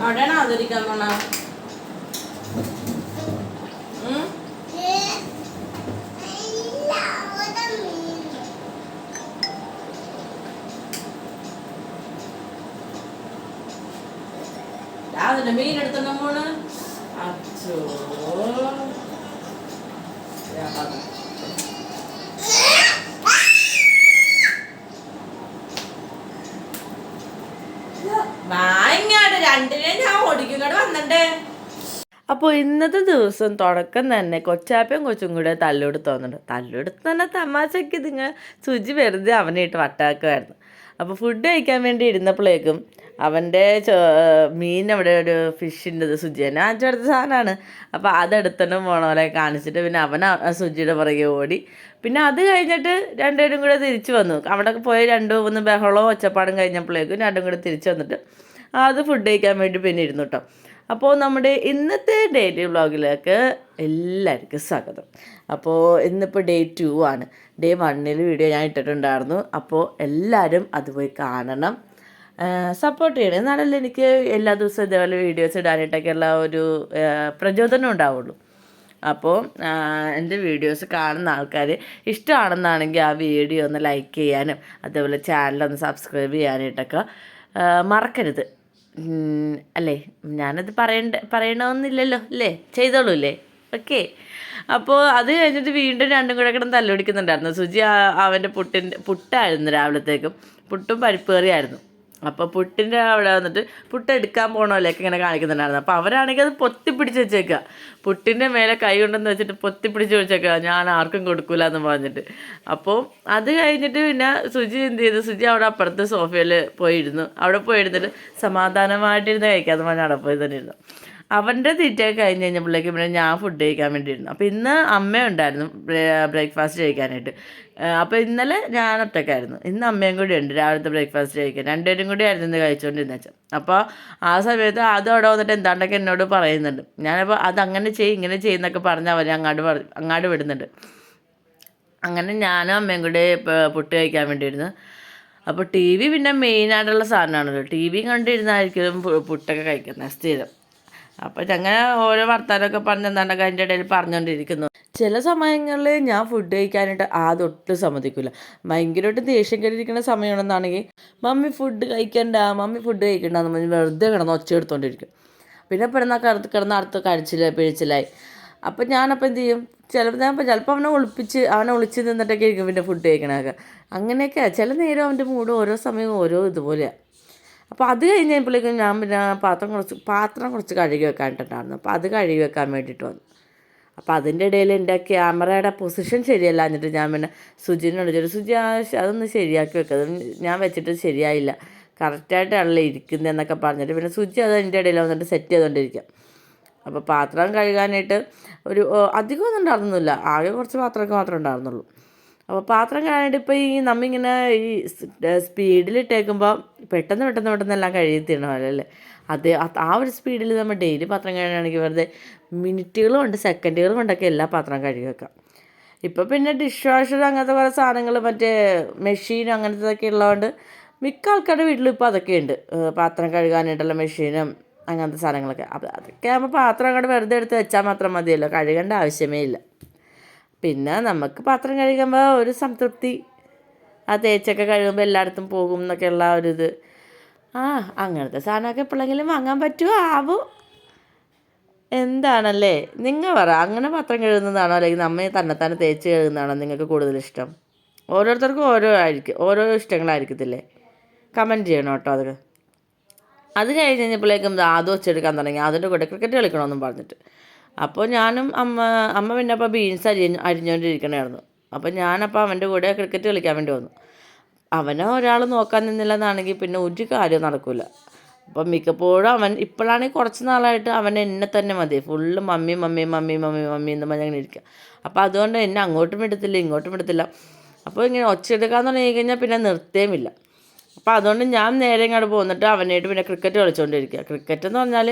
അവിടെയാണോ ആദരിക്കാൻ പോണ ഉം? അതിന്റെ മീൻ എടുത്തോ മോണ് അച്ചോ രണ്ടിനെ ഞാൻ ഓടിക്കും വന്നിട്ടേ അപ്പോൾ ഇന്നത്തെ ദിവസം തുടക്കം തന്നെ കൊച്ചാപ്പയും കൊച്ചും കൂടെ തല്ലോട് തോന്നുന്നുണ്ട് തല്ലോടുത്ത് തന്നെ തമാശയ്ക്ക് നിങ്ങൾ സുജി വെറുതെ അവനെ ഇട്ട് വട്ടാക്കുമായിരുന്നു അപ്പോൾ ഫുഡ് കഴിക്കാൻ വേണ്ടി ഇരുന്നപ്പോഴേക്കും അവന്റെ മീൻ അവിടെ ഒരു ഫിഷിന്റെ സുജി തന്നെ വാങ്ങിച്ചെടുത്ത സാധനമാണ്. അപ്പോൾ അതെടുത്തോണ്ട് പോണ കാണിച്ചിട്ട് പിന്നെ അവൻ സുജിയുടെ പുറകെ ഓടി. പിന്നെ അത് കഴിഞ്ഞിട്ട് രണ്ടുപേരും കൂടെ തിരിച്ചു വന്നു. അവിടെ പോയി രണ്ടു മൂന്ന് ബഹളവും ഒച്ചപ്പാടും കഴിഞ്ഞപ്പോഴേക്കും രണ്ടും കൂടെ തിരിച്ചു വന്നിട്ട് അത് ഫുഡ് കഴിക്കാൻ വേണ്ടി പിന്നെ ഇരുന്നു കേട്ടോ അപ്പോൾ നമ്മുടെ ഇന്നത്തെ ഡെയിലി വ്ളോഗിലേക്ക് എല്ലാവർക്കും സ്വാഗതം. അപ്പോൾ ഇന്നിപ്പോൾ ഡേ ടു ആണ്. ഡേ വണ്ണിൽ വീഡിയോ ഞാൻ ഇട്ടിട്ടുണ്ടായിരുന്നു. അപ്പോൾ എല്ലാവരും അത് പോയി കാണണം. സപ്പോർട്ട് ചെയ്യണം. എന്നാലല്ലേ എനിക്ക് എല്ലാ ദിവസവും ഇതേപോലെ വീഡിയോസ് ഇടാനായിട്ടൊക്കെയുള്ള ഒരു ആ, പ്രചോദനം ഉണ്ടാവുള്ളൂ. അപ്പോൾ എന്റെ വീഡിയോസ് കാണുന്ന ആൾക്കാർ ഇഷ്ടമാണെന്നാണെങ്കിൽ ആ വീഡിയോ ഒന്ന് ലൈക്ക് ചെയ്യാനും അതേപോലെ ഒന്ന് സബ്സ്ക്രൈബ് ചെയ്യാനായിട്ടൊക്കെ മറക്കരുത്. അല്ലേ? ഞാനത് പറയണ്ട പറയണമെന്നില്ലല്ലോ അല്ലേ? ചെയ്തോളൂ അല്ലേ? ഓക്കെ. അപ്പോൾ അത് കഴിഞ്ഞിട്ട് വീണ്ടും രണ്ടും കൂടെ കിടന്ന് തല്ലൊടിക്കുന്നുണ്ടായിരുന്നു സുജി അവന്റെ പുട്ടിന്റെ പുട്ടായിരുന്നു രാവിലത്തേക്കും. പുട്ടും പരിപ്പ് കറിയായിരുന്നു അപ്പോൾ പുട്ടിന്റെ അവിടെ വന്നിട്ട് പുട്ട് എടുക്കാൻ പോകണമല്ലേക്ക് ഇങ്ങനെ കാണിക്കുന്നുണ്ടായിരുന്നു. അപ്പോൾ അവരാണെങ്കിൽ അത് പൊത്തിപ്പിടിച്ച് വെച്ചേക്കുക പുട്ടിന്റെ മേലെ കൈ കൊണ്ടെന്ന് വെച്ചിട്ട് പൊത്തിപ്പിടിച്ച് വെച്ചേക്കുക ഞാൻ ആർക്കും കൊടുക്കൂല എന്ന് പറഞ്ഞിട്ട്. അപ്പോൾ അത് കഴിഞ്ഞിട്ട് പിന്നെ സുജി എന്ത് ചെയ്തു? സുജി അവിടെ അപ്പുറത്ത് സോഫയിൽ പോയിരുന്നു. അവിടെ പോയിരുന്നിട്ട് സമാധാനമായിട്ടിരുന്ന് കഴിക്കാന്ന് പറഞ്ഞാൽ അവിടെ പോയി തന്നെ ഇരുന്നു. അവന്റെ തീറ്റയൊക്കെ കഴിഞ്ഞ് കഴിഞ്ഞപ്പോഴേക്കും പിന്നെ ഞാൻ ഫുഡ് കഴിക്കാൻ വേണ്ടിയിരുന്നു. അപ്പോൾ ഇന്ന് അമ്മ ഉണ്ടായിരുന്നു ബ്രേക്ക്ഫാസ്റ്റ് കഴിക്കാനായിട്ട്. അപ്പോൾ ഇന്നലെ ഞാൻ ഒറ്റക്കായിരുന്നു. ഇന്ന് അമ്മയും കൂടി ഉണ്ട് രാവിലത്തെ ബ്രേക്ക്ഫാസ്റ്റ് കഴിക്കാൻ. രണ്ടുപേരും കൂടി ആയിരുന്നു ഇന്ന് കഴിച്ചുകൊണ്ടിരുന്ന വെച്ചാൽ അപ്പോൾ ആ സമയത്ത് അത് അവിടെ വന്നിട്ട് എന്താണ്ടൊക്കെ എന്നോട് പറയുന്നുണ്ട്. ഞാനപ്പോൾ അത് അങ്ങനെ ചെയ്യും ഇങ്ങനെ ചെയ്യുന്നൊക്കെ പറഞ്ഞാൽ അവർ അങ്ങാട് അങ്ങാട് വിടുന്നുണ്ട്. അങ്ങനെ ഞാനും അമ്മയും കൂടി പുട്ട് കഴിക്കാൻ വേണ്ടിയിരുന്നു. അപ്പോൾ ടി വി പിന്നെ മെയിനായിട്ടുള്ള സാധനമാണല്ലോ. ടി വി കണ്ടിരുന്നായിരിക്കും പുട്ടൊക്കെ കഴിക്കുന്നത് സ്ഥിരം. അപ്പോൾ അങ്ങനെ ഓരോ വർത്താനൊക്കെ പറഞ്ഞ് എന്താണ്ടൊക്കെ അതിന്റെ ഇടയിൽ പറഞ്ഞുകൊണ്ടിരിക്കുന്നു ചില സമയങ്ങളിൽ ഞാൻ ഫുഡ് കഴിക്കാനായിട്ട് ആദ്യം ഒട്ടും സമ്മതിക്കില്ല ഭയങ്കരമായിട്ട് ദേഷ്യം കയറിയിരിക്കുന്ന സമയമാണെന്നാണെങ്കിൽ മമ്മി ഫുഡ് കഴിക്കണ്ട മമ്മി ഫുഡ് കഴിക്കണ്ട എന്ന് പറഞ്ഞ് വെറുതെ കിടന്ന് ഒച്ച എടുത്തോണ്ടിരിക്കും. പിന്നെ പെടുന്ന കിടന്ന് കിടന്ന് അടുത്ത് കഴിച്ചില്ല പിഴിച്ചിലായി. അപ്പം ഞാനപ്പോൾ എന്ത് ചെയ്യും? ചിലപ്പോൾ ഞാൻ ചിലപ്പോൾ അവനെ ഒളിപ്പിച്ച് അവനെ ഒളിച്ച് നിന്നിട്ടൊക്കെ ആയിരിക്കും പിന്നെ ഫുഡ് കഴിക്കണമൊക്കെ അങ്ങനെയൊക്കെ ചില നേരം അവന്റെ മൂഡ് ഓരോ സമയവും ഓരോ ഇതുപോലെയാണ് അപ്പോൾ അത് കഴിഞ്ഞപ്പോഴേക്കും ഞാൻ പിന്നെ പാത്രം കുറച്ച് പാത്രം കുറച്ച് കഴുകി വെക്കാനിട്ടുണ്ടായിരുന്നു അപ്പോൾ അത് കഴുകി വെക്കാൻ വേണ്ടിയിട്ട് വന്നു. അപ്പോൾ അതിന്റെ ഇടയിൽ എന്റെ ക്യാമറയുടെ പൊസിഷൻ ശരിയല്ല എന്നിട്ട് ഞാൻ പിന്നെ സുജിനോട് ചോദിച്ചു സുജി അതൊന്ന് ശരിയാക്കി വെക്കുക അത് ഞാൻ വെച്ചിട്ട് ശരിയായില്ല. കറക്റ്റായിട്ടാണല്ലോ ഇരിക്കുന്നതെന്നൊക്കെ പറഞ്ഞിട്ട് പിന്നെ സുജി അത് എന്റെ ഇടയിൽ വന്നിട്ട് സെറ്റ് ചെയ്തുകൊണ്ടിരിക്കാം അപ്പോൾ പാത്രം കഴുകാനായിട്ട് ഒരു അധികം അധികമൊന്നും ഉണ്ടായിരുന്നില്ല. ആകെ കുറച്ച് പാത്രമൊക്കെ മാത്രമേ ഉണ്ടായിരുന്നുള്ളൂ. അപ്പോൾ പാത്രം കഴുകാനായിട്ട് ഇപ്പോൾ ഈ നമ്മിങ്ങനെ ഈ സ്പീഡിലിട്ടേക്കുമ്പോൾ പെട്ടെന്ന് പെട്ടെന്ന് പെട്ടെന്ന് എല്ലാം കഴുകി അത് അത് ആ ഒരു സ്പീഡിൽ നമ്മൾ ഡെയിലി പാത്രം കഴുകുകയാണെങ്കിൽ വെറുതെ മിനിറ്റുകൾ കൊണ്ട് സെക്കൻഡുകൾ കൊണ്ടൊക്കെ എല്ലാ പാത്രം കഴുകി വെക്കാം ഇപ്പോൾ പിന്നെ ഡിഷ് വാഷർ അങ്ങനത്തെ കുറേ സാധനങ്ങൾ മറ്റേ മെഷീൻ അങ്ങനത്തതൊക്കെ ഉള്ളതുകൊണ്ട് മിക്ക ആൾക്കാരുടെ വീട്ടിലും ഇപ്പോൾ അതൊക്കെ ഉണ്ട്. പാത്രം കഴുകാനായിട്ടുള്ള മെഷീനും അങ്ങനത്തെ സാധനങ്ങളൊക്കെ. അപ്പോൾ അതൊക്കെ ആകുമ്പോൾ പാത്രം അങ്ങോട്ട് വെറുതെ എടുത്ത് വെച്ചാൽ മാത്രം മതിയല്ലോ കഴുകേണ്ട ആവശ്യമേ ഇല്ല. പിന്നെ നമുക്ക് പാത്രം കഴുകുമ്പോൾ ഒരു സംതൃപ്തി ആ തേച്ചൊക്കെ കഴുകുമ്പോൾ എല്ലായിടത്തും പോകും എന്നൊക്കെയുള്ള ആ ഒരു ഇത്. ആ അങ്ങനത്തെ സാധനമൊക്കെ എപ്പോഴെങ്കിലും വാങ്ങാൻ പറ്റുമോ ആവും. എന്താണല്ലേ? നിങ്ങൾ പറ അങ്ങനെ പത്രം കഴുകുന്നതാണോ? അല്ലെങ്കിൽ നമ്മെ തന്നെത്താനെ തേച്ച് കഴുകുന്നതാണോ നിങ്ങൾക്ക് കൂടുതൽ ഇഷ്ടം? ഓരോരുത്തർക്കും ഓരോ ആയിരിക്കും ഓരോ ഇഷ്ടങ്ങളായിരിക്കത്തില്ലേ? കമന്റ് ചെയ്യണം കേട്ടോ അതൊക്കെ അത് കഴിഞ്ഞ് കഴിഞ്ഞപ്പോഴേക്കും ആദ്യം വെച്ചെടുക്കാൻ തുടങ്ങി. അതിന്റെ കൂടെ ക്രിക്കറ്റ് കളിക്കണമെന്നും പറഞ്ഞിട്ട്. അപ്പോൾ ഞാനും അമ്മ അമ്മ പിന്നെ അപ്പോൾ ബീൻസ് അരിഞ്ഞ് അരിഞ്ഞുകൊണ്ടിരിക്കണമായിരുന്നു അപ്പോൾ ഞാനപ്പോൾ അവന്റെ കൂടെ ക്രിക്കറ്റ് കളിക്കാൻ വേണ്ടി വന്നു. അവനെ ഒരാൾ നോക്കാൻ നിന്നില്ലെന്നാണെങ്കിൽ പിന്നെ ഒരു കാര്യവും നടക്കില്ല അപ്പം മിക്കപ്പോഴും അവൻ ഇപ്പോഴാണെങ്കിൽ കുറച്ച് നാളായിട്ട് അവൻ എന്നെ തന്നെ മതി. Full mummy mummy mummy mummy mummy എന്ന് പറഞ്ഞ് അങ്ങനെ ഇരിക്കുക അപ്പോൾ അതുകൊണ്ട് എന്നെ അങ്ങോട്ടും വിടത്തില്ല ഇങ്ങോട്ടും വിടത്തില്ല. അപ്പോൾ ഇങ്ങനെ ഒച്ചയെടുക്കാൻ തുടങ്ങി കഴിഞ്ഞാൽ പിന്നെ നിർത്തേമില്ല. അപ്പോൾ അതുകൊണ്ട് ഞാൻ നേരെ ഇങ്ങോട്ട് പോന്നിട്ട് അവനായിട്ട് പിന്നെ ക്രിക്കറ്റ് കളിച്ചുകൊണ്ടിരിക്കുക ക്രിക്കറ്റ് എന്ന് പറഞ്ഞാൽ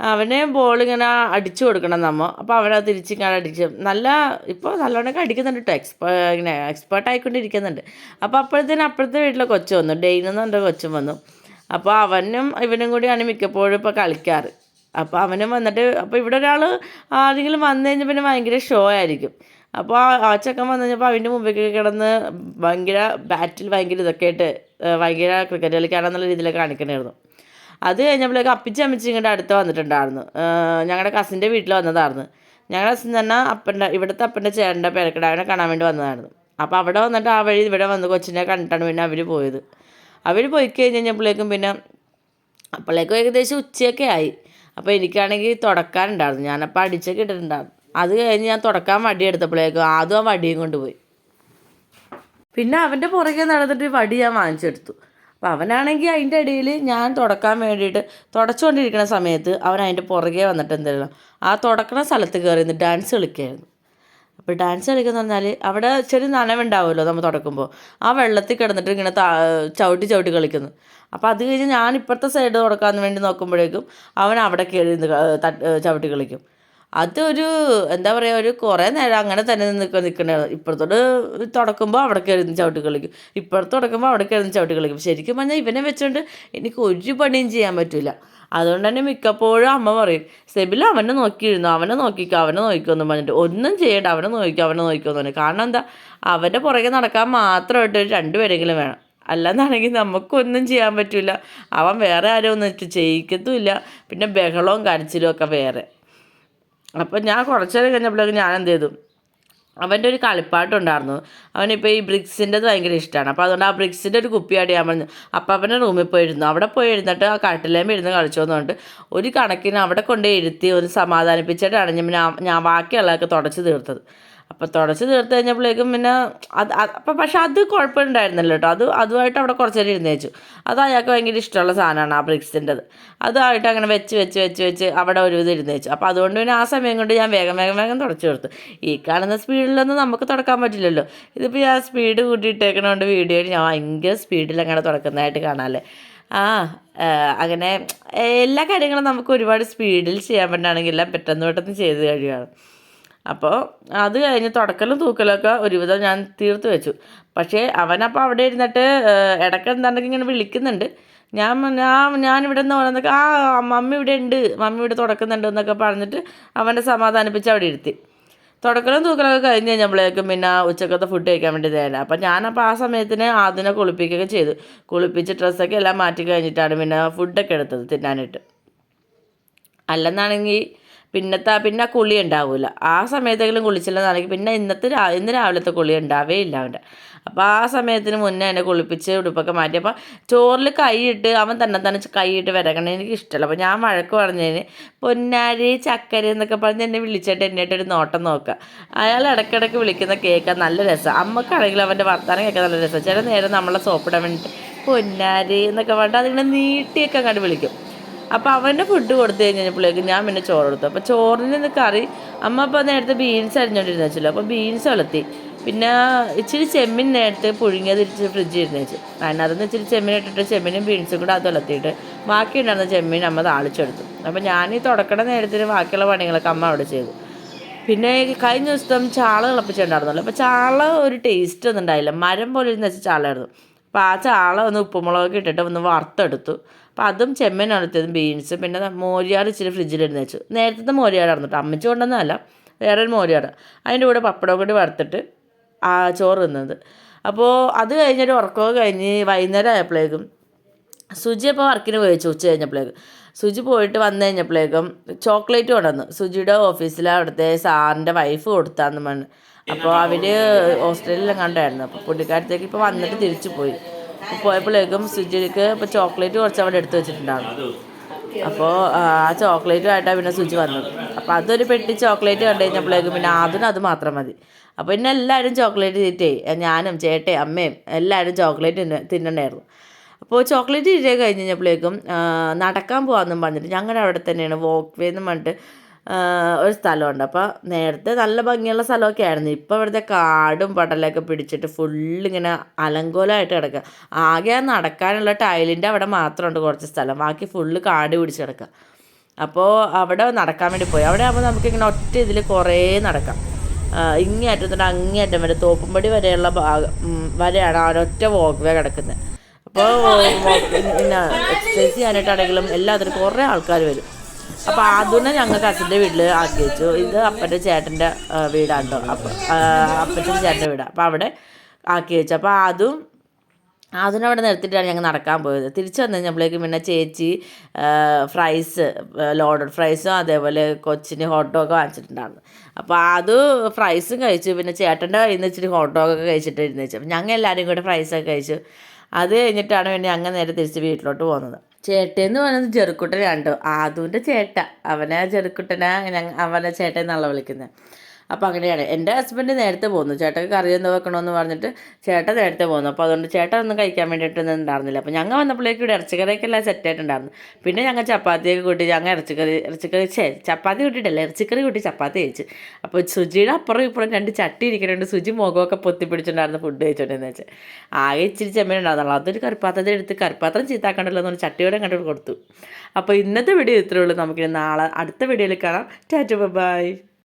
അവനെ ബോൾ ഇങ്ങനെ അടിച്ചു കൊടുക്കണം നമ്മൾ അപ്പോൾ അവനെ തിരിച്ച് ഇങ്ങനെ അടിച്ച്. നല്ല ഇപ്പോൾ നല്ലോണമൊക്കെ അടിക്കുന്നുണ്ട് കേട്ടോ എക്സ്പേ ഇങ്ങനെ എക്സ്പേർട്ട് ആയിക്കൊണ്ടിരിക്കുന്നുണ്ട്. അപ്പോൾ അപ്പോഴത്തേനും അപ്പുറത്തെ വീട്ടിലെ കൊച്ചു വന്നു. ഡെയിനെന്ന് പറഞ്ഞ കൊച്ചും വന്നു. അപ്പോൾ അവനും ഇവനും കൂടിയാണ് മിക്കപ്പോഴും ഇപ്പോൾ കളിക്കാറ്. അപ്പോൾ അവനും വന്നിട്ട് അപ്പോൾ ഇവിടെ ഒരാൾ ആരെങ്കിലും വന്നു കഴിഞ്ഞാൽ പിന്നെ ഭയങ്കര ഷോ ആയിരിക്കും. അപ്പോൾ ആ ചെക്കൻ വന്നു കഴിഞ്ഞപ്പോൾ അവന്റെ മുമ്പിൽ കിടന്ന് ഭയങ്കര ബാറ്റിൽ ഭയങ്കര ഇതൊക്കെ ആയിട്ട് ഭയങ്കര ക്രിക്കറ്റ് കളിക്കാണെന്നുള്ള രീതിയിലൊക്കെ കാണിക്കണമായിരുന്നു അത് കഴിഞ്ഞപ്പോഴേക്ക് അപ്പിച്ചമ്മച്ചി ഇങ്ങോട്ട് അടുത്ത് വന്നിട്ടുണ്ടായിരുന്നു. ഞങ്ങളുടെ കസിന്റെ വീട്ടിൽ വന്നതായിരുന്നു. ഞങ്ങളുടെ കസിൻ തന്നെ അപ്പന്റെ ഇവിടുത്തെ അപ്പന്റെ ചേട്ടന്റെ പേരക്കിടാവിനെ കാണാൻ വേണ്ടി വന്നതായിരുന്നു. അപ്പോൾ അവിടെ വന്നിട്ട് ആ വഴി ഇവിടെ വന്ന് കൊച്ചിനെ കണ്ടിട്ടാണ് പിന്നെ അവർ പോയത്. അവർ പോയി കഴിഞ്ഞ് കഴിഞ്ഞപ്പോഴേക്കും പിന്നെ അപ്പോഴേക്കും ഏകദേശം ഉച്ചയൊക്കെ ആയി. അപ്പോൾ എനിക്കാണെങ്കിൽ തുടക്കാനുണ്ടായിരുന്നു. ഞാനപ്പോൾ അടിച്ചൊക്കെ ഇട്ടിട്ടുണ്ടായിരുന്നു. അത് കഴിഞ്ഞ് ഞാൻ തുടക്കാൻ വടി എടുത്തപ്പോഴേക്കും ആദ്യം ആ വടിയും കൊണ്ടുപോയി. പിന്നെ അവന്റെ പുറകെ നടന്നിട്ട് വടി ഞാൻ വാങ്ങിച്ചെടുത്തു. അപ്പോൾ അവനാണെങ്കിൽ അതിന്റെ ഇടയിൽ ഞാൻ തുടക്കാൻ വേണ്ടിയിട്ട് തുടച്ചുകൊണ്ടിരിക്കുന്ന സമയത്ത് അവൻ അതിന്റെ പുറകെ വന്നിട്ട് എന്തായിരുന്നു ആ തുടക്കണ സ്ഥലത്ത് കയറി നിന്ന് ഡാൻസ് കളിക്കുകയായിരുന്നു. അപ്പോൾ ഡാൻസ് കളിക്കുന്ന പറഞ്ഞാൽ അവിടെ ചെറിയ നനവുണ്ടാവുമല്ലോ നമ്മൾ തുടക്കുമ്പോൾ. ആ വെള്ളത്തിൽ കിടന്നിട്ട് ഇങ്ങനെ ചവിട്ടി ചവിട്ടി കളിക്കുന്നു. അപ്പോൾ അത് കഴിഞ്ഞ് ഞാൻ ഇപ്പുറത്തെ സൈഡ് തുടക്കാൻ വേണ്ടി നോക്കുമ്പോഴേക്കും അവൻ അവിടെ കയറി ചവിട്ടി കളിക്കും. അതൊരു എന്താ പറയുക ഒരു കുറേ നേരം അങ്ങനെ തന്നെ നിൽക്കുക നിൽക്കണ ഇപ്പുറത്തോട്ട് തുടക്കുമ്പോൾ അവിടെ കയറി നിന്ന് ചവിട്ടി കളിക്കും. ഇപ്പുറത്ത് തുടക്കുമ്പോൾ അവിടെ കയറി നിന്ന് ചവിട്ടി കളിക്കും. ശരിക്കും പറഞ്ഞാൽ ഇവനെ വെച്ചുകൊണ്ട് എനിക്ക് ഒരു പണിയും ചെയ്യാൻ പറ്റില്ല അതുകൊണ്ട് തന്നെ മിക്കപ്പോഴും അമ്മ പറയും സെബിൽ അവനെ നോക്കിയിരുന്നു? അവനെ നോക്കിക്കോ അവനെ നോക്കിക്കോന്നും പറഞ്ഞിട്ട്. ഒന്നും ചെയ്യണ്ട അവനെ നോക്കിക്കോ അവനെ നോക്കിക്കോന്ന് പറഞ്ഞു കാരണം എന്താ? അവന്റെ പുറകെ നടക്കാൻ മാത്രമായിട്ട് ഒരു രണ്ടുപേരെങ്കിലും വേണം. അല്ലെന്നാണെങ്കിൽ നമുക്കൊന്നും ചെയ്യാൻ പറ്റില്ല അവൻ വേറെ ആരും ഒന്നും ചെയ്യിക്കത്തുമില്ല. പിന്നെ ബഹളവും കരച്ചിലും ഒക്കെ വേറെ. അപ്പം ഞാൻ കുറച്ച് നേരം കഴിഞ്ഞപ്പോഴേക്കും ഞാൻ എന്ത് ചെയ്തു? അവന്റെ ഒരു കളിപ്പാട്ടുണ്ടായിരുന്നു. അവനിപ്പോൾ ഈ ബ്രിക്സിന്റെത് ഭയങ്കര ഇഷ്ടമാണ് അപ്പോൾ അതുകൊണ്ട് ആ ബ്രിക്സിന്റെ ഒരു കുപ്പിയായിട്ട് ഞാൻ പറഞ്ഞു അപ്പം അവന്റെ റൂമിൽ പോയിരുന്നു അവിടെ പോയി എഴുന്നിട്ട് ആ കട്ടിലേമ ഇരുന്ന് കളിച്ചു വന്നുകൊണ്ട് ഒരു കണക്കിന് അവിടെ കൊണ്ട് ഇരുത്തി ഒന്ന് സമാധാനിപ്പിച്ചിട്ടാണ് ഞാൻ ഞാൻ ബാക്കിയുള്ളതൊക്കെ തുടച്ച് തീർത്തത്. അപ്പോൾ തുടച്ച് തീർത്ത് കഴിഞ്ഞപ്പോഴേക്കും പിന്നെ അത് അപ്പം പക്ഷെ അത് കുഴപ്പമുണ്ടായിരുന്നല്ലോ കേട്ടോ. അത് അതുമായിട്ട് അവിടെ കുറച്ച് നേരം ഇരുന്നേച്ചു അത് അയാൾക്ക് ഭയങ്കര ഇഷ്ടമുള്ള സാധനമാണ് ആ ബ്രിക്സിന്റെത്. അതായിട്ട് അങ്ങനെ വെച്ച് വെച്ച് വെച്ച് വെച്ച് അവിടെ ഒരു ഇത് ഇരുന്നേച്ചു അപ്പോൾ അതുകൊണ്ട് പിന്നെ ആ സമയം കൊണ്ട് ഞാൻ വേഗം വേഗം വേഗം തുടച്ച് തീർത്തു ഈ കാണുന്ന സ്പീഡിലൊന്നും നമുക്ക് തുടക്കാൻ പറ്റില്ലല്ലോ. ഇതിപ്പോൾ ഞാൻ സ്പീഡ് കൂട്ടിയിട്ടേക്കണോണ്ട് വീഡിയോയിൽ ഞാൻ ഭയങ്കര സ്പീഡിൽ അങ്ങനെ തുടക്കുന്നതായിട്ട് കാണാമല്ലേ ആ, അങ്ങനെ എല്ലാ കാര്യങ്ങളും നമുക്ക് ഒരുപാട് സ്പീഡിൽ ചെയ്യാൻ പറ്റുകയാണെങ്കിൽ എല്ലാം പെട്ടെന്ന് പെട്ടെന്ന് ചെയ്ത് കഴിയുകയാണ്. അപ്പോൾ അത് കഴിഞ്ഞ് തുടക്കലും തൂക്കലൊക്കെ ഒരുവിധം ഞാൻ തീർത്ത് വെച്ചു. പക്ഷേ അവനപ്പോൾ അവിടെ ഇരുന്നിട്ട് ഇടയ്ക്ക് എന്താണെങ്കിൽ ഇങ്ങനെ വിളിക്കുന്നുണ്ട്. ഞാൻ ഞാൻ ഞാനിവിടെ നിന്ന് ഓരോന്നൊക്കെ ആ മമ്മി ഇവിടെ ഉണ്ട് മമ്മി ഇവിടെ തുടക്കുന്നുണ്ട് എന്നൊക്കെ പറഞ്ഞിട്ട് അവനെ സമാധാനിപ്പിച്ച് അവിടെ ഇരുത്തി. തുടക്കലും തൂക്കലൊക്കെ കഴിഞ്ഞ് കഴിഞ്ഞപ്പോഴേക്കും പിന്നെ ഉച്ചക്കത്തെ ഫുഡ് കഴിക്കാൻ വേണ്ടി തരാം അപ്പം ഞാനപ്പോൾ ആ സമയത്തിന് അതിനെ കുളിപ്പിക്കുകയൊക്കെ ചെയ്തു. കുളിപ്പിച്ച് ഡ്രസ്സൊക്കെ എല്ലാം മാറ്റി കഴിഞ്ഞിട്ടാണ് പിന്നെ ഫുഡൊക്കെ എടുത്തത് തിന്നാനായിട്ട്. അല്ലെന്നാണെങ്കിൽ പിന്നത്തെ പിന്നെ കുളി ഉണ്ടാവില്ല ആ സമയത്തെങ്കിലും കുളിച്ചില്ലെന്നാണെങ്കിൽ പിന്നെ ഇന്നത്തെ രാ ഇന്ന് രാവിലത്തെ കുളി ഉണ്ടാവേ ഇല്ല അവന്റെ. അപ്പോൾ ആ സമയത്തിന് മുന്നേ എന്നെ കുളിപ്പിച്ച് ഉടുപ്പൊക്കെ മാറ്റി. അപ്പോൾ ചോറിൽ കൈയിട്ട് അവൻ തന്നെ തന്നെ കൈയിട്ട് വരക്കണം എനിക്ക് ഇഷ്ടമല്ല. അപ്പോൾ ഞാൻ വഴക്ക് പറഞ്ഞതിന് പൊന്നാരി ചക്കര എന്നൊക്കെ പറഞ്ഞ് എന്നെ വിളിച്ചിട്ട് എന്നിട്ട് ഒരു നോട്ടം നോക്കുക. അയാൾ ഇടയ്ക്കിടയ്ക്ക് വിളിക്കുന്ന കേൾക്കാൻ നല്ല രസം അമ്മക്കാണെങ്കിൽ അവന്റെ വർത്താനം കേൾക്കാൻ നല്ല രസം ചില നേരം നമ്മളെ സോപ്പിടാൻ വേണ്ടിയിട്ട് പൊന്നാരി എന്നൊക്കെ പറഞ്ഞിട്ട് അതിങ്ങനെ നീട്ടിയൊക്കെ അങ്ങോട്ട് വിളിക്കും. അപ്പോൾ അവന്റെ ഫുഡ് കൊടുത്തു കഴിഞ്ഞപ്പോഴേക്കും ഞാൻ പിന്നെ ചോറ് കൊടുത്തു. അപ്പോൾ ചോറിന് നിന്ന് കറി അമ്മ അപ്പോൾ നേരത്തെ ബീൻസ് അരിഞ്ഞോണ്ടിരുന്ന വെച്ചല്ലോ. അപ്പോൾ ബീൻസ് വളർത്തി. പിന്നെ ഇച്ചിരി ചെമ്മീൻ നേരത്തെ പുഴുങ്ങിയത് ഇച്ചിരി ഫ്രിഡ്ജിൽ ഇരുന്ന് വെച്ചു. അതിനകത്തുനിന്ന് ഇച്ചിരി ചെമ്മീൻ ഇട്ടിട്ട് ചെമ്മീനും ബീൻസും കൂടെ അത് വളർത്തിയിട്ട് ബാക്കി ഉണ്ടായിരുന്ന ചെമ്മീൻ അമ്മ താളിച്ചെടുത്തു. അപ്പോൾ ഞാൻ ഈ തുടക്കണ നേരത്തിന് ബാക്കിയുള്ള പണികളൊക്കെ അമ്മ അവിടെ ചെയ്തു. പിന്നെ കഴിഞ്ഞ ദിവസം ചാള തിളപ്പിച്ചിട്ടുണ്ടായിരുന്നല്ലോ. അപ്പോൾ ചാള ഒരു ടേസ്റ്റ് ഒന്നും ഉണ്ടായില്ല. മരം പോലെ ഇരുന്ന് വെച്ച ചാളയായിരുന്നു. അപ്പോൾ ആ ചാള ഒന്ന് ഉപ്പുമുളകൊക്കെ ഇട്ടിട്ട് ഒന്ന് വറുത്തെടുത്തു. അപ്പോൾ അതും ചെമ്മീൻ ഉണർത്തിയതും ബീൻസ് പിന്നെ മോരിയാർ മോരിയാട് ഇച്ചിരി ഫ്രിഡ്ജിലിരുന്ന് വെച്ചു നേരത്തെ മോരിയാടായിരുന്നു കേട്ടോ അമ്മച്ചി വേറെ വേറൊരു മോരിയാട് അതിന്റെ കൂടെ പപ്പടം കൂടി വറുത്തിട്ട് ആ ചോറ് തിന്നത്. അപ്പോൾ അത് കഴിഞ്ഞൊരു ഉറക്കമൊക്കെ കഴിഞ്ഞ് വൈകുന്നേരം ആയപ്പോഴേക്കും സുജി അപ്പോൾ വർക്കിന് പോയിച്ചു ഉച്ച കഴിഞ്ഞപ്പോഴേക്കും സുജി പോയിട്ട് വന്നു കഴിഞ്ഞപ്പോഴേക്കും ചോക്ലേറ്റ് കൊണ്ടുവന്നു. സുജിയുടെ ഓഫീസിൽ അവിടുത്തെ സാറിന്റെ വൈഫ് കൊടുത്താന്ന് പറഞ്ഞു. അപ്പോൾ അവർ ഓസ്ട്രേലിയയിലും കണ്ടായിരുന്നു അപ്പോൾ പുള്ളിക്കാരത്തേക്ക് ഇപ്പോൾ വന്നിട്ട് തിരിച്ചു പോയി. പോയപ്പോഴേക്കും സുജിക്ക് ഇപ്പോൾ ചോക്ലേറ്റ് കുറച്ച് അവിടെ എടുത്ത് വെച്ചിട്ടുണ്ടായിരുന്നു. അപ്പോൾ ആ ചോക്ലേറ്റുമായിട്ടാണ് പിന്നെ സുജി വന്നത്. അപ്പോൾ അതൊരു പെട്ടി ചോക്ലേറ്റ് കണ്ടു കഴിഞ്ഞപ്പോഴേക്കും പിന്നെ അതിന് അത് മാത്രം മതി. അപ്പോൾ പിന്നെ എല്ലാവരും ചോക്ലേറ്റ് തീറ്റേ ഞാനും ചേട്ടയും അമ്മയും എല്ലാവരും ചോക്ലേറ്റ് തിന്ന തിന്നണ്ടായിരുന്നു. അപ്പോൾ ചോക്ലേറ്റ് തീറ്റ കഴിഞ്ഞ് കഴിഞ്ഞപ്പോഴേക്കും നടക്കാൻ പോകാമെന്നും പറഞ്ഞിട്ട് ഞങ്ങളുടെ അവിടെ തന്നെയാണ് വോക്ക് വേ എന്നും പറഞ്ഞിട്ട് ഒരു സ്ഥലമുണ്ട്. അപ്പോൾ നേരത്തെ നല്ല ഭംഗിയുള്ള സ്ഥലമൊക്കെ ആയിരുന്നു. ഇപ്പോൾ ഇവിടുത്തെ കാടും പടലൊക്കെ പിടിച്ചിട്ട് ഫുള്ളിങ്ങനെ അലങ്കോലമായിട്ട് കിടക്കുക ആകെ ആ നടക്കാനുള്ള ടൈലിന്റെ അവിടെ മാത്രമുണ്ട് കുറച്ച് സ്ഥലം. ബാക്കി ഫുള്ള് കാട് പിടിച്ച് കിടക്കുക അപ്പോൾ അവിടെ നടക്കാൻ വേണ്ടി പോയി. അവിടെ ആകുമ്പോൾ നമുക്കിങ്ങനെ ഒറ്റ ഇതിൽ കുറേ നടക്കാം. ആ, ഇങ്ങേ അറ്റത്തോട്ട് അങ്ങേ അറ്റം വരെ തോപ്പുംപടി വരെയുള്ള ഭാഗം വരെയാണ് ആ ഒരൊറ്റ വോക്ക് വേ കിടക്കുന്നത് അപ്പോൾ പിന്നെ എക്സസൈസ് ചെയ്യാനായിട്ടാണെങ്കിലും എല്ലാത്തിനും കുറേ ആൾക്കാർ വരും. അപ്പോൾ ആദുനെ ഞങ്ങൾക്ക് അച്ഛന്റെ വീട്ടിൽ ആക്കി വെച്ചു. ഇത് അപ്പന്റെ ചേട്ടന്റെ വീടാണ് കേട്ടോ അപ്പം അപ്പച്ചന്റെ ചേട്ടന്റെ വീടാണ് അപ്പോൾ അവിടെ ആക്കി വെച്ചു. അപ്പോൾ അതും അതിനവിടെ നിർത്തിയിട്ടാണ് ഞങ്ങൾ നടക്കാൻ പോയത്. തിരിച്ചു വന്നു കഴിഞ്ഞപ്പോഴേക്കും പിന്നെ ചേച്ചി ഫ്രൈസ് ലോഡഡ് ഫ്രൈസും അതേപോലെ കൊച്ചിന് ഹോട്ട് ഡോഗ് വാങ്ങിച്ചിട്ടുണ്ടായിരുന്നു. അപ്പോൾ അത് ഫ്രൈസും കഴിച്ചു. പിന്നെ ചേട്ടന്റെ കയ്യിൽ നിന്ന് ഇച്ചിരി ഹോട്ട് ഡോഗൊക്കെ കഴിച്ചിട്ട് ഇരുന്ന് വെച്ചു അപ്പം ഞങ്ങൾ എല്ലാവരും കൂടെ ഫ്രൈസൊക്കെ കഴിച്ചു. അത് കഴിഞ്ഞിട്ടാണ് പിന്നെ ഞങ്ങൾ നേരെ തിരിച്ച് വീട്ടിലോട്ട് പോകുന്നത്. ചേട്ടയെന്ന് പറയുന്നത് ചെറുക്കുട്ടനാണ് കേട്ടോ ആദുവിന്റെ ചേട്ട. അവനെ ചെറുക്കുട്ടനാ അവനെ ചേട്ടൻ എന്നുള്ള വിളിക്കുന്നത് അപ്പോൾ അങ്ങനെയാണ്. എന്റെ ഹസ്ബൻഡ് നേരത്തെ പോകുന്നു ചേട്ടക്ക് കറി എന്തോ വെക്കണമെന്ന് പറഞ്ഞിട്ട് ചേട്ടൻ നേരത്തെ പോകുന്നു അപ്പോൾ അതുകൊണ്ട് ചേട്ടൻ ഒന്നും കഴിക്കാൻ വേണ്ടിയിട്ടൊന്നും ഉണ്ടായിരുന്നില്ല. അപ്പോൾ ഞങ്ങൾ വന്നപ്പോഴേക്കും ഇവിടെ ഇറച്ചിക്കറിയൊക്കെ സെറ്റായിട്ടുണ്ടായിരുന്നു പിന്നെ ഞങ്ങൾ ചപ്പാത്തിയൊക്കെ കൂട്ടി ഞങ്ങൾ ഇറച്ചിക്കറി ഇറച്ചിക്കറി ചേ ചപ്പാത്തി കൂട്ടിയിട്ടല്ല ഇറച്ചിക്കറി കൂട്ടി ചപ്പാത്തി കഴിച്ചു. അപ്പോൾ സുജിയുടെ അപ്പുറം ഇപ്പുറം രണ്ട് ചട്ടി ഇരിക്കുന്നുണ്ട് സുജി മുഖമൊക്കെ പൊത്തിപ്പിടിച്ചിട്ടുണ്ടായിരുന്നു ഫുഡ് കഴിച്ചോണ്ടെന്ന് വെച്ചാൽ ആകെ ഇച്ചിരി ചെമ്മീനുണ്ടായിരുന്നുള്ളൂ അതൊരു കറിപ്പാത്രത്തിൽ എടുത്ത് കറിപ്പാത്രം ചീത്താക്കണ്ടല്ലോ എന്ന് ചട്ടിയോടെ കണ്ടു കൊടുത്തു. അപ്പോൾ ഇന്നത്തെ വീഡിയോ ഇത്രയേ ഉള്ളൂ. നമുക്കിനി നാളെ അടുത്ത വീഡിയോയിൽ കാണാം. Tata bye.